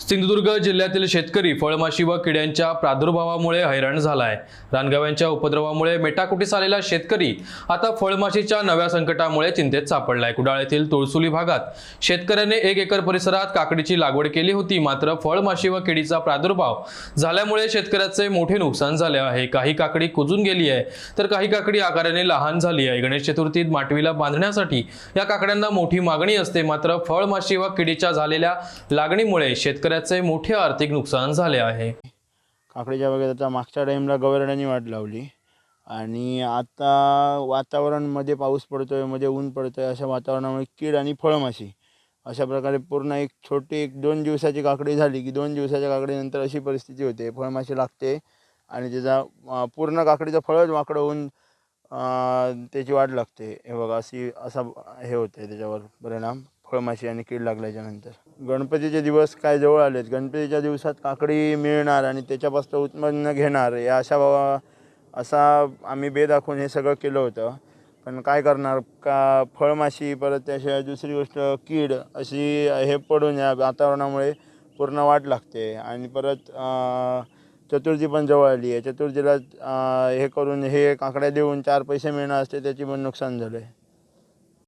सिंधुदुर्ग जिल्ह्यातील शेतकरी फळमाशी व किड्यांच्या प्रादुर्भावामुळे हैराण झाला आहे रानगाव्यांच्या उपद्रवामुळे मेटाकुटीस आलेला शेतकरी आता फळमाशीच्या नव्या संकटामुळे चिंतेत सापडलाय. कुडाळ येथील तुळसुली भागात शेतकऱ्याने एक एकर परिसरात काकडीची लागवड केली होती. मात्र फळमाशी व किडीचा प्रादुर्भाव झाल्यामुळे शेतकऱ्याचे मोठे नुकसान झाले आहे. काही काकडी कुजून गेली आहे. तर काही काकडी आकाराने लहान झाली आहे. गणेश चतुर्थीत माटवीला बांधण्यासाठी या काकड्यांना मोठी मागणी असते. मात्र फळमाशी व किडीच्या झालेल्या लागणीमुळे शेतकऱ्याचे मोठे आर्थिक नुकसान झाले आहे. काकडीच्या बागेत आता मागच्या टाईमला गवरण्याने वाट लावली. आणि आता वातावरणमध्ये पाऊस पडतोयमध्ये ऊन पडतोय अशा वातावरणामुळे कीड आणि फळमाशी. अशा प्रकारे पूर्ण एक छोटी एक दोन दिवसाची काकडी झाली की दोन दिवसाच्या काकडीनंतर अशी परिस्थिती होते. फळमाशी लागते आणि त्याचा पूर्ण काकडीचं फळच वाकडं होऊन त्याची वाढ लागते. हे बघा अशी असा हे होते त्याच्यावर परिणाम. फळमाशी आणि कीड लागल्याच्या नंतर. गणपतीचे दिवस काय जवळ आलेत? गणपतीच्या दिवसात काकडी मिळणार आणि त्याच्यापासून उत्पन्न घेणार या अशा बाबा असा आम्ही बे दाखवून हे सगळं केलं होतं. पण काय करणार? का फळमाशी परत त्याशिवाय दुसरी गोष्ट कीड अशी हे पडून या वातावरणामुळे पूर्ण वाट लागते. आणि परत चतुर्थी पण जवळ आली आहे. चतुर्थीला हे करून हे काकड्या देऊन चार पैसे मिळणार असते त्याची पण नुकसान झालं आहे